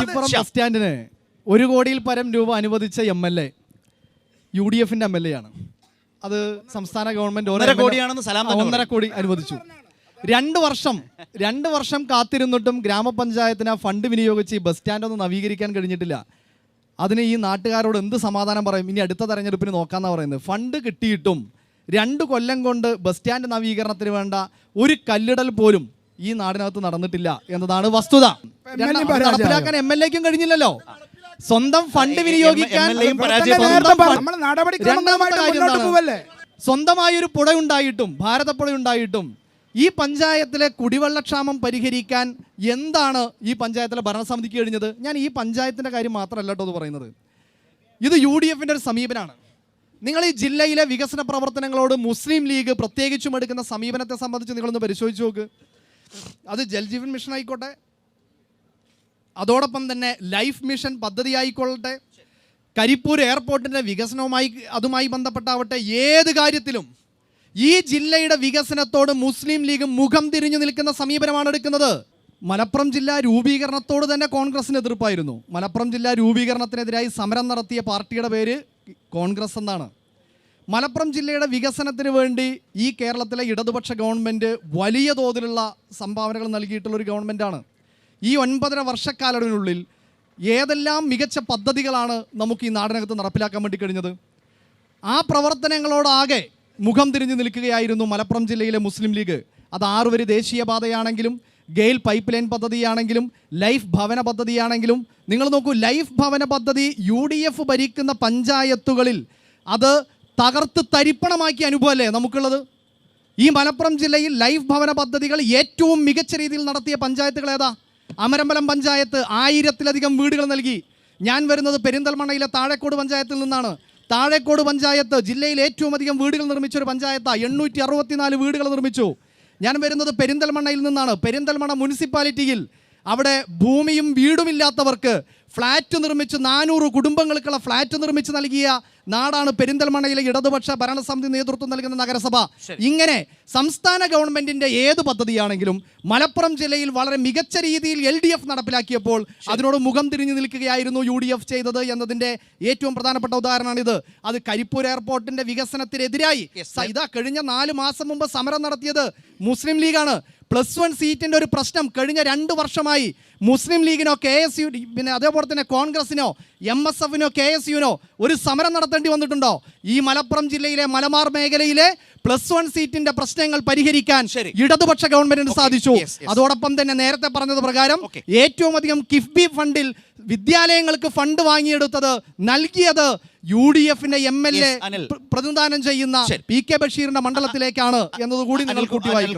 Kuttippuram bus സ്റ്റാൻഡിന് ഒരു കോടിയിൽ പരം രൂപ അനുവദിച്ച M L A U D എഫിന്റെ എം എൽ എ ആണ്. അത് സംസ്ഥാന ഗവൺമെന്റ് ഒന്നര കോടിയാണെന്ന് സലാം ഒന്നര കോടി അനുവദിച്ചു. രണ്ട് വർഷം രണ്ട് വർഷം കാത്തിരുന്നിട്ടും ഗ്രാമപഞ്ചായത്തിന് ആ ഫണ്ട് വിനിയോഗിച്ച് ഈ ബസ് സ്റ്റാൻഡ് ഒന്ന് നവീകരിക്കാൻ കഴിഞ്ഞിട്ടില്ല. അതിന് ഈ നാട്ടുകാരോട് എന്ത് സമാധാനം പറയും? ഇനി അടുത്ത തെരഞ്ഞെടുപ്പിന് നോക്കാന്നാ പറയുന്നത്. ഫണ്ട് കിട്ടിയിട്ടും രണ്ട് കൊല്ലം കൊണ്ട് ബസ് സ്റ്റാൻഡ് നവീകരണത്തിന് വേണ്ട ഒരു കല്ലിടൽ പോലും ഈ നാടിനകത്ത് നടന്നിട്ടില്ല എന്നതാണ് വസ്തുത. നടപ്പിലാക്കാൻ എം എൽ എക്കും കഴിഞ്ഞില്ലല്ലോ. സ്വന്തം ഫണ്ട് വിനിയോഗിക്കാൻ സ്വന്തമായ ഒരു പുഴ ഉണ്ടായിട്ടും ഭാരതപ്പുഴ ഉണ്ടായിട്ടും ഈ പഞ്ചായത്തിലെ കുടിവെള്ളക്ഷാമം പരിഹരിക്കാൻ എന്താണ് ഈ പഞ്ചായത്തിലെ ഭരണസമിതിക്ക് കഴിഞ്ഞത്? ഞാൻ ഈ പഞ്ചായത്തിന്റെ കാര്യം മാത്രമല്ല കേട്ടോ എന്ന് പറയുന്നത്. ഇത് യു ഡി എഫിന്റെ ഒരു സമീപനമാണ് നിങ്ങൾ ഈ ജില്ലയിലെ വികസന പ്രവർത്തനങ്ങളോട് മുസ്ലിം ലീഗ് പ്രത്യേകിച്ചും എടുക്കുന്ന സമീപനത്തെ സംബന്ധിച്ച് നിങ്ങളൊന്ന് പരിശോധിച്ച് നോക്ക്. അത് ജൽജീവൻ മിഷൻ ആയിക്കോട്ടെ. അതോടൊപ്പം തന്നെ ലൈഫ് മിഷൻ പദ്ധതി ആയിക്കൊള്ളട്ടെ. കരിപ്പൂർ എയർപോർട്ടിന്റെ വികസനവുമായി അതുമായി ബന്ധപ്പെട്ടാവട്ടെ ഏത് കാര്യത്തിലും. ഈ ജില്ലയുടെ വികസനത്തോട് മുസ്ലിം ലീഗ് മുഖം തിരിഞ്ഞു നിൽക്കുന്ന സമീപനമാണ് എടുക്കുന്നത്. മലപ്പുറം ജില്ലാ രൂപീകരണത്തോട് തന്നെ കോൺഗ്രസിന് എതിർപ്പായിരുന്നു. മലപ്പുറം ജില്ലാ രൂപീകരണത്തിനെതിരായി സമരം നടത്തിയ പാർട്ടിയുടെ പേര് കോൺഗ്രസ് എന്നാണ്. മലപ്പുറം ജില്ലയുടെ വികസനത്തിന് വേണ്ടി ഈ കേരളത്തിലെ ഇടതുപക്ഷ ഗവൺമെന്റ് വലിയ തോതിലുള്ള സംഭാവനകൾ നൽകിയിട്ടുള്ള ഒരു ഗവൺമെന്റാണ് ഈ ഒൻപതര വർഷക്കാലത്തിനുള്ളിൽ ഏതെല്ലാം മികച്ച പദ്ധതികളാണ് നമുക്ക് ഈ നാടിനകത്ത് നടപ്പിലാക്കാൻ വേണ്ടി കഴിഞ്ഞത്? ആ പ്രവർത്തനങ്ങളോടാകെ മുഖം തിരിഞ്ഞു നിൽക്കുകയായിരുന്നു മലപ്പുറം ജില്ലയിലെ മുസ്ലിം ലീഗ്. അത് ആറുവരി ദേശീയപാതയാണെങ്കിലും ഗെയിൽ പൈപ്പ് ലൈൻ പദ്ധതിയാണെങ്കിലും ലൈഫ് ഭവന പദ്ധതിയാണെങ്കിലും നിങ്ങൾ നോക്കൂ ലൈഫ് ഭവന പദ്ധതി യു ഡി എഫ് ഭരിക്കുന്ന പഞ്ചായത്തുകളിൽ അത് തകർത്ത് തരിപ്പണമാക്കിയ അനുഭവമല്ലേ നമുക്കുള്ളത്? ഈ മലപ്പുറം ജില്ലയിൽ ലൈഫ് ഭവന പദ്ധതികൾ ഏറ്റവും മികച്ച രീതിയിൽ നടത്തിയ പഞ്ചായത്തുകൾ ഏതാ? അമരമ്പലം പഞ്ചായത്ത് ആയിരത്തിലധികം വീടുകൾ നൽകി. ഞാൻ വരുന്നത് പെരിന്തൽമണ്ണയിലെ താഴേക്കോട് പഞ്ചായത്തിൽ നിന്നാണ്. താഴേക്കോട് പഞ്ചായത്ത് ജില്ലയിൽ ഏറ്റവും അധികം വീടുകൾ നിർമ്മിച്ച ഒരു പഞ്ചായത്താണ് എണ്ണൂറ്റി അറുപത്തിനാല് വീടുകൾ നിർമ്മിച്ചു. ഞാൻ വരുന്നത് പെരിന്തൽമണ്ണയിൽ നിന്നാണ്. പെരിന്തൽമണ്ണ മുനിസിപ്പാലിറ്റിയിൽ. അവിടെ ഭൂമിയും വീടുമില്ലാത്തവർക്ക് ഫ്ലാറ്റ് നിർമ്മിച്ച് നാനൂറ് കുടുംബങ്ങൾക്കുള്ള ഫ്ലാറ്റ് നിർമ്മിച്ച് നൽകിയ നാടാണ് പെരിന്തൽമണ്ണയിലെ ഇടതുപക്ഷ ഭരണസമിതി നേതൃത്വം നൽകുന്ന നഗരസഭ. ഇങ്ങനെ സംസ്ഥാന ഗവൺമെന്റിന്റെ ഏത് പദ്ധതിയാണെങ്കിലും മലപ്പുറം ജില്ലയിൽ വളരെ മികച്ച രീതിയിൽ എൽ ഡി എഫ് നടപ്പിലാക്കിയപ്പോൾ അതിനോട് മുഖം തിരിഞ്ഞു നിൽക്കുകയായിരുന്നു യു ഡി എഫ് ചെയ്തത് എന്നതിന്റെ ഏറ്റവും പ്രധാനപ്പെട്ട ഉദാഹരണമാണിത് അത് കരിപ്പൂർ എയർപോർട്ടിന്റെ വികസനത്തിനെതിരായി. ഇതാ കഴിഞ്ഞ നാല് മാസം മുമ്പ് സമരം നടത്തിയത് മുസ്ലിം ലീഗാണ്. പ്ലസ് വൺ സീറ്റിന്റെ ഒരു പ്രശ്നം കഴിഞ്ഞ രണ്ട് വർഷമായി മുസ്ലിം ലീഗിനോ കെ എസ് യു പിന്നെ അതേപോലെ തന്നെ കോൺഗ്രസിനോ എം എസ് എഫിനോ കെ എസ് യുനോ ഒരു സമരം നടത്തേണ്ടി വന്നിട്ടുണ്ടോ? ഈ മലപ്പുറം ജില്ലയിലെ മലബാർ മേഖലയിലെ പ്ലസ് വൺ സീറ്റിന്റെ പ്രശ്നങ്ങൾ പരിഹരിക്കാൻ ഇടതുപക്ഷ ഗവൺമെന്റിന് സാധിച്ചു. അതോടൊപ്പം തന്നെ നേരത്തെ പറഞ്ഞത് പ്രകാരം ഏറ്റവും അധികം കിഫ്ബി ഫണ്ടിൽ വിദ്യാലയങ്ങൾക്ക് ഫണ്ട് വാങ്ങിയെടുത്തത് നൽകിയത് യു ഡി എഫിന്റെ എം എൽ എ പ്രതിദാനം പ്രതിനിധാനം ചെയ്യുന്ന. പി കെ ബഷീറിന്റെ മണ്ഡലത്തിലേക്കാണ് എന്നതുകൂടി നിങ്ങൾ കൂട്ടി അനിൽ വായിക്കണം